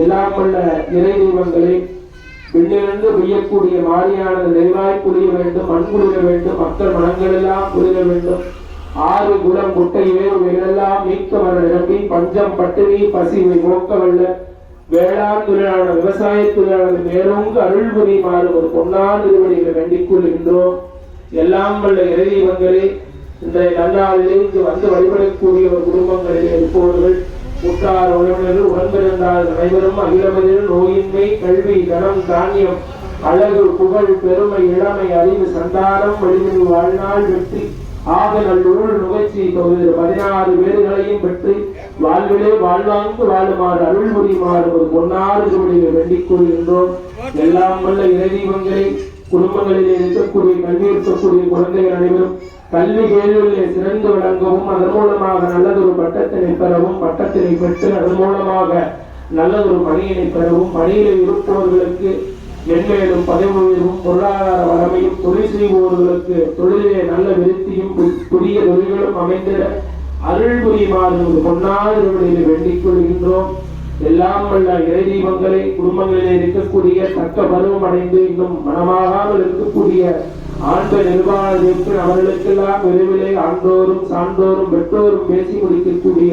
எல்லாம் வல்ல இறை தெய்வங்களே விண்ணிலிருந்து பெய்யக்கூடிய மாரியானது நிறைவாய் புரிய வேண்டும் மண் குளிர வேண்டும் மக்கள் மனங்கள் எல்லாம் குளிர வேண்டும். ஆறு குளம் முட்டை ஏறு வேலெல்லாம் மீட்க வர நிரம்பி பஞ்சம் பட்டினி பசிவை போக்க வல்ல. வேளாண் தொழிலாளர் விவசாய தொழிலாளர் மேலோங்கு அருள் புரியுமாறு ஒரு பொன்னார் திருவடிகளை வேண்டிக் கொள்கின்றோம். எல்லாம் வல்ல இறை தெய்வங்களே இன்றைய நன்னாளிலே இங்கு வந்து வழிபடக்கூடிய ஒரு குடும்பங்களிலே இருப்பவர்கள் உற்றார் உறவினர்கள் உடன்பிறந்தார் அனைவரும் அகிலமதில் நோயின்மை கல்வி தனம் தானியம் அழகு புகழ் பெருமை இளமை அறிவு சந்தானம் வலிமை வாழ்நாள் வெற்றி ஆக நல்லூர் நுகர்ச்சி தொகுதி பதினாறு பேர்களையும் பெற்று வாழ்விலே வாழ்வாங்கு வாழுமாறு அருள் புரியுமாறு ஒரு பொன்னாறு திருவடியை வேண்டிக் கொள்கின்றோம் எல்லாம் வல்ல இறைதீபங்களை குடும்பங்களிலே இருக்கக்கூடிய கல்வி இருக்கக்கூடிய குழந்தைகள் அனைவரும் கல்வி கேள்விகளிலே சிறந்து விளங்கவும் அதன் மூலமாக நல்லதொரு பட்டத்தினை பெறவும் பட்டத்தினை பெற்று அதன் மூலமாக நல்லதொரு பணியினை பெறவும் பணியிலே இருப்பவர்களுக்கு மென்மேலும் பதவி உயர்வும் பொருளாதார வளமையும் தொழில் செய்வோர்களுக்கு தொழிலே நல்ல விருத்தியும் புதிய தொழில்களும் அமைந்திட அருள் புரியுமாறு பொன்னாறு வேண்டிக் எல்லாம் உள்ள இறை தீபங்களை குடும்பங்களிலே இருக்கக்கூடிய தக்க பருவம் அடைந்து இன்னும் மனமாகாமல் இருக்கக்கூடிய ஆண்ட நிர்வாகத்திற்கு அவர்களுக்கெல்லாம் விரைவிலே ஆண்டோரும் சான்றோரும் பெற்றோரும் பேசி முடிக்கக்கூடிய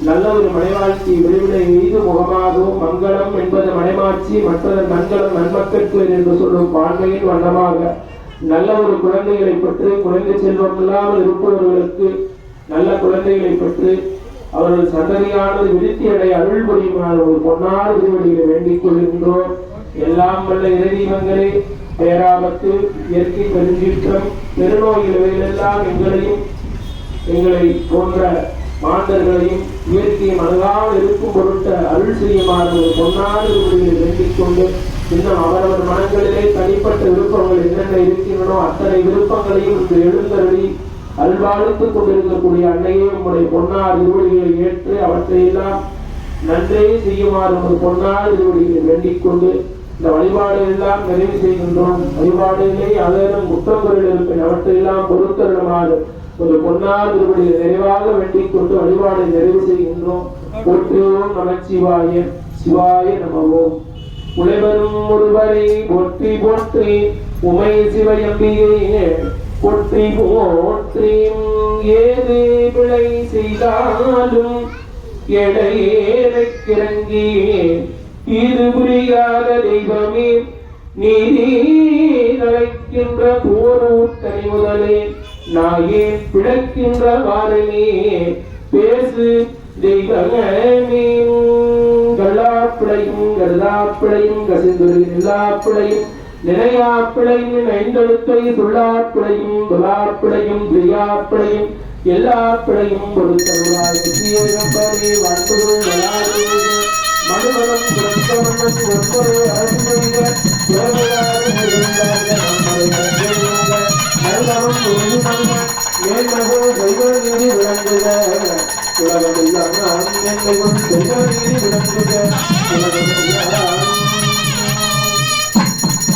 நல்ல ஒரு மனைவாட்சி விரைவிலே எய்து முகமாகவும் மங்களம் என்பது மனைமாட்சி மற்றதன் மங்களம் நன்மக்கற்கு என்று சொல்லும் பான்மையின் வண்ணமாக நல்ல ஒரு குழந்தைகளை பெற்று குழந்தை செல்வம் இல்லாமல் இருப்பவர்களுக்கு நல்ல குழந்தைகளை பெற்று அவர்கள் சந்ததியானது விருத்தி அடைய அருள் புரியுமாறு ஒரு பொன்னார் திருவடியை வேண்டிக் கொள்கின்றோம் எல்லாம் வல்ல இறைதீபங்களே பேராபத்து இயற்கை பெருஞ்சீற்றம் பெருநோய்கள் இவைகளெல்லாம் எங்களையும் எங்களை போன்ற மாந்தர்களையும் இயற்கையும் அணுகாமல் இருக்கும் பொருட்ட அருள் செய்யுமாறு ஒரு பொன்னாறு திருவடியை வேண்டிக் கொண்டு இன்னும் அவரவர் மனங்களிலே தனிப்பட்ட விருப்பங்கள் என்னென்ன இருக்கின்றனோ அத்தனை விருப்பங்களையும் இன்று எழுந்தருளி அல்வாழ்த்துக் கொண்டிருக்கக்கூடிய அன்னையே உங்களுடைய பொன்னார் திருவடிகளை ஏற்று அவற்றையெல்லாம் நன்றே செய்யுமாறு ஒரு பொன்னார் திருவடிகளை வேண்டிக் கொண்டு இந்த வழிபாடு எல்லாம் நிறைவு செய்கின்றோம். வழிபாடுகளே அதனும் குற்றங்குறையில் இருப்பின் அவற்றையெல்லாம் பொறுத்தருடமாறு ஒரு பொன்னார் திருவடியை நிறைவாக வேண்டிக் கொண்டு வழிபாடை நிறைவு செய்கின்றோம். போற்றுவோம் நமச்சிவாய சிவாய நமவோம் உழைவரும் ஒருவரை போற்றி போற்றி உமை சிவயம்பியே போற்றி போற்றியும் ஏது பிழை செய்தாலும் எடையேறக்கிறங்கி இது புரியாத தெய்வமே நீதி நலைக்கின்ற போரூட்டனை முதலே நாயே பிழைக்கின்ற வாரனே பேசு தெய்வமே. கல்லாப்பிழையும் கல்லாப்பிழையும் கசிந்துரின் எல்லாப்பிழையும் நினையாப்பிழையும் ஐந்தெழுத்தை சொல்லாப்பிழையும் துலாப்பிழையும் பிரியாப்பிழையும் எல்லா பிழையும் கொடுத்தருளாய் சீரம்பரே வண்டுகள் வளாது ஒன்பது நம்மை தெய்வ நீதி விளங்குக. உலகமெல்லாம் தெய்வ நீதி விளங்குக. உலகமெல்லாம்